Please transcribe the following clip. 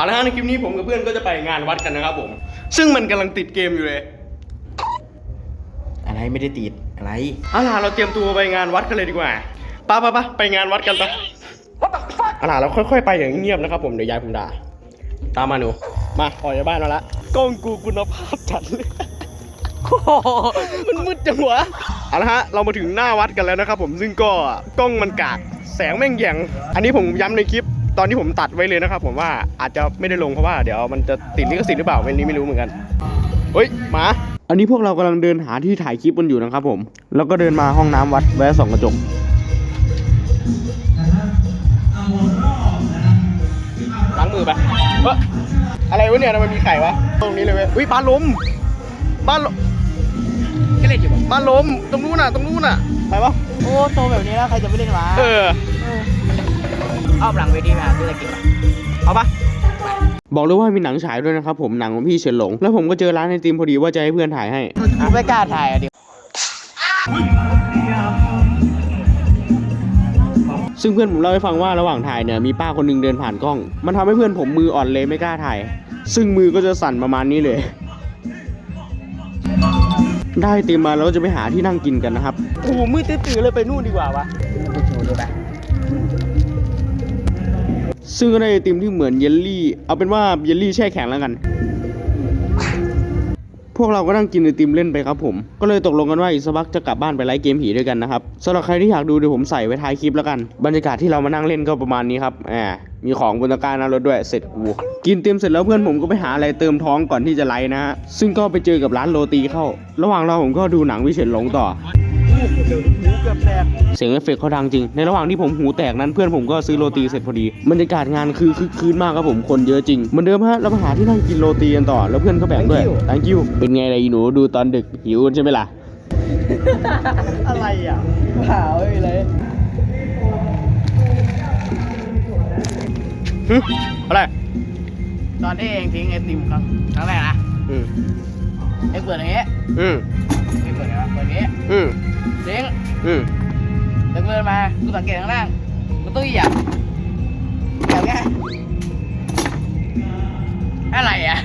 เอาละฮะในคลิปนี้ผมกับเพื่อนก็จะไปงานวัดกันนะครับผม ซึ่งมันกำลังติดเกมอยู่เลย อะไรไม่ได้ติดอะไรเอาล่ะเราเตรียมตัวไปงานวัดกันเลยดีกว่าป้าป้าป้าไปงานวัดกันปะเอาล่ะเราค่อยๆ ไปอย่างเงียบๆนะครับผมเดี๋ยวยายผมด่าตามมาหนูมาออกจากบ้านมาละกล้องกูคุณภาพจัดเลยมันมืดจังวะเอาละฮะเรามาถึงหน้าวัดกันแล้วนะครับผมซึ่งก็กล้องมันกากแสงแม่งแหยงอันนี้ผมย้ำในคลิป ตอนที่ผมตัดไว้เลยนะครับ ผมว่าอาจจะไม่ได้ลงเพราะว่าเดี๋ยวมันจะติดลิขสิทธิ์หรือเปล่าไม่นี้ไม่รู้เหมือนกันเฮ้ยหมาอันนี้พวกเรากำลังเดินหาที่ถ่ายคลิปกันอยู่นะครับ ผม แล้วก็เดินมาห้องน้ำวัดแวะส่องกระจกล้างมือไปเอ้ออะไรวะเนี่ยทำไมมีไข่วะตรงนี้เลยเว้ยอุ้ยปลาล้มปลาล้มก็เล่นอยู่ปลาล้มตรงนู้นน่ะ ตรงนู้นน่ะไปปะโอ้โตแบบนี้แล้วใครจะไม่เล่นวะเออ อ้อมหลังเวทีมาซื้ออะไรกินปะเอาปะบอกเลยว่ามีหนังฉายด้วยนะครับผมหนังของพี่เฉินหลง แล้วผมก็เจอร้านไอติมพอดีว่าจะให้เพื่อนถ่ายให้ไม่กล้าถ่ายอะดิซึ่งเพื่อนผมเล่าให้ฟังว่าระหว่างถ่ายเนี่ยมีป้าคนหนึงเดินผ่านกล้อง มันทำให้เพื่อนผมมืออ่อนเลยไม่กล้าถ่าย ซึ่งมือก็จะสั่นประมาณนี้เลย ได้ไอติมมาแล้วก็จะไปหาที่นั่งกินกันนะครับโอ้โหมืดตื้อๆเลยไปนู่นดีกว่าวะดูโชว์ดูไป ซึ่งก็ได้ไอติมที่เหมือนเยลลี่ เอาเป็นว่าเยลลี่แช่แข็งแล้วกัน พวกเราก็นั่งกินไอติมเล่นไปครับผม ก็เลยตกลงกันว่าอีกสักพักจะกลับบ้านไปไลฟ์เกมผีด้วยกันนะครับสำหรับใครที่อยากดูเดี๋ยวผมใส่ไว้ท้ายคลิปแล้วกัน บรรยากาศที่เรามานั่งเล่นก็ประมาณนี้ครับแหมมีของบนตะกร้าหน้ารถด้วย เสร็จกูกินเต็มเสร็จแล้วเพื่อนผมก็ไปหาอะไรเติมท้องก่อนที่จะไลฟ์นะฮะ ซึ่งก็ไปเจอกับร้านโรตีเข้า ระหว่างเราผมก็ดูหนังวิเศษหลงต่อเกือบแต เสียงเอฟเฟกต์เขาดังจริง ในระหว่างที่ผมหูแตกนั้นเพื่อนผมก็ซื้อโรตีเสร็จพอดีบรรยากาศงานคือคึกคืนมากครับผมคนเยอะจริงเหมือนเดิมฮะเรามาหาที่นั่งกินโรตีกันต่อ แล้วเพื่อนก็แบ่งด้วย thank you เป็นไงล่ะอีหนูดูตอนดึกหิวใช่ไหมล่ะ อะไรอะเปล่าไม่มีเลยหึอะไรตอนที่เองทิ้งไอติมครั้งครั้งแรกนะอืมไอเปิดอย่างเงี้ยอืมไอเปิดอย่างเงี้ยเปิดอย่างเงี้ยอืมทิ้งอืม เดินเดินมากูสังเกตข้างล่างกูตุ้ยอะแบบเงี้ยอะไรอะ